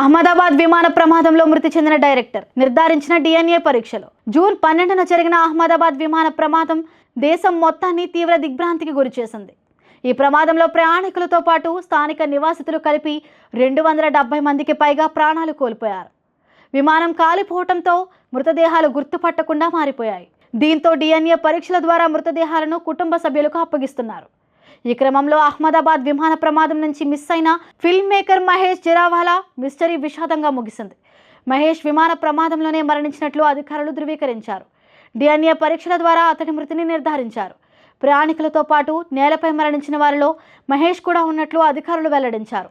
అహ్మదాబాద్ విమాన ప్రమాదంలో మృతి చెందిన డైరెక్టర్. నిర్ధారించిన డిఎన్ఏ పరీక్షలు జూన్ పన్నెండున జరిగిన అహ్మదాబాద్ విమాన ప్రమాదం దేశం మొత్తాన్ని తీవ్ర దిగ్భ్రాంతికి గురిచేసింది ఈ ప్రమాదంలో ప్రయాణికులతో పాటు స్థానిక నివాసితులు కలిపి రెండు వందల డెబ్బై మందికి పైగా ప్రాణాలు కోల్పోయారు. విమానం కాలిపోవటంతో మృతదేహాలు గుర్తుపట్టకుండా మారిపోయాయి. దీంతో డిఎన్ఏ పరీక్షల ద్వారా మృతదేహాలను కుటుంబ సభ్యులకు అప్పగిస్తున్నారు. ఈ క్రమంలో అహ్మదాబాద్ విమాన ప్రమాదం నుంచి మిస్ అయిన film maker Mahesh Jirawala mystery విషాదంగా ముగిసింది. మహేష్ విమాన ప్రమాదంలోనే మరణించినట్లు అధికారులు ధృవీకరించారు. డిఎన్ఏ పరీక్షల ద్వారా అతడి మృతిని నిర్ధారించారు. ప్రయాణికులతో పాటు నేలపై మరణించిన వారిలో మహేష్ కూడా ఉన్నట్లు అధికారులు వెల్లడించారు.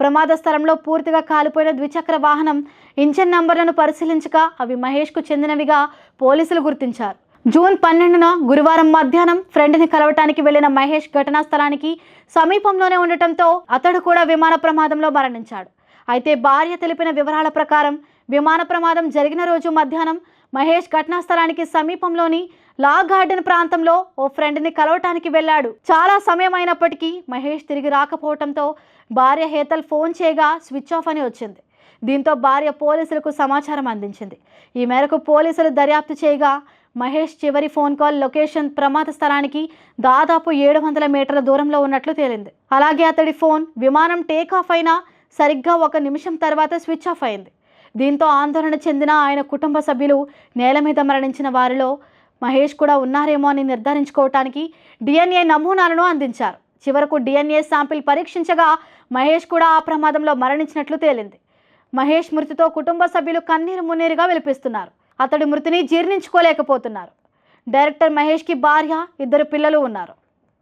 ప్రమాద స్థలంలో పూర్తిగా కాలిపోయిన ద్విచక్ర వాహనం ఇంజన్ నంబర్లను పరిశీలించగా అవి మహేష్కు చెందినవిగా పోలీసులు గుర్తించారు. జూన్ పన్నెండున గురువారం మధ్యాహ్నం ఫ్రెండ్ని కలవటానికి వెళ్ళిన మహేష్ ఘటనా స్థలానికి సమీపంలోనే ఉండటంతో అతడు కూడా విమాన ప్రమాదంలో మరణించాడు. అయితే భార్య తెలిపిన వివరాల ప్రకారం విమాన ప్రమాదం జరిగిన రోజు మధ్యాహ్నం మహేష్ ఘటనా స్థలానికి సమీపంలోని లా గార్డెన్ ప్రాంతంలో ఓ ఫ్రెండ్ని కలవటానికి వెళ్ళాడు. చాలా సమయం అయినప్పటికీ మహేష్ తిరిగి రాకపోవడంతో భార్య హేతల్ ఫోన్ చేయగా స్విచ్ ఆఫ్ అని వచ్చింది. దీంతో భార్య పోలీసులకు సమాచారం అందించింది. ఈ మేరకు పోలీసులు దర్యాప్తు చేయగా మహేష్ చివరి ఫోన్ కాల్ లొకేషన్ ప్రమాద స్థలానికి దాదాపు ఏడు వందల మీటర్ల దూరంలో ఉన్నట్లు తేలింది. అలాగే అతడి ఫోన్ విమానం టేక్ ఆఫ్ అయినా సరిగ్గా ఒక నిమిషం తర్వాత స్విచ్ ఆఫ్ అయింది. దీంతో ఆందోళన చెందిన ఆయన కుటుంబ సభ్యులు నేల మీద మరణించిన వారిలో మహేష్ కూడా ఉన్నారేమో అని నిర్ధారించుకోవటానికి డిఎన్ఏ నమూనాలను అందించారు. చివరకు డిఎన్ఏ శాంపిల్ పరీక్షించగా మహేష్ కూడా ఆ ప్రమాదంలో మరణించినట్లు తేలింది. మహేష్ మృతితో కుటుంబ సభ్యులు కన్నీరు మున్నీరుగా విలిపిస్తున్నారు. అతడి మృతిని జీర్ణించుకోలేకపోతున్నారు. డైరెక్టర్ మహేష్కి భార్య ఇద్దరు పిల్లలు ఉన్నారు.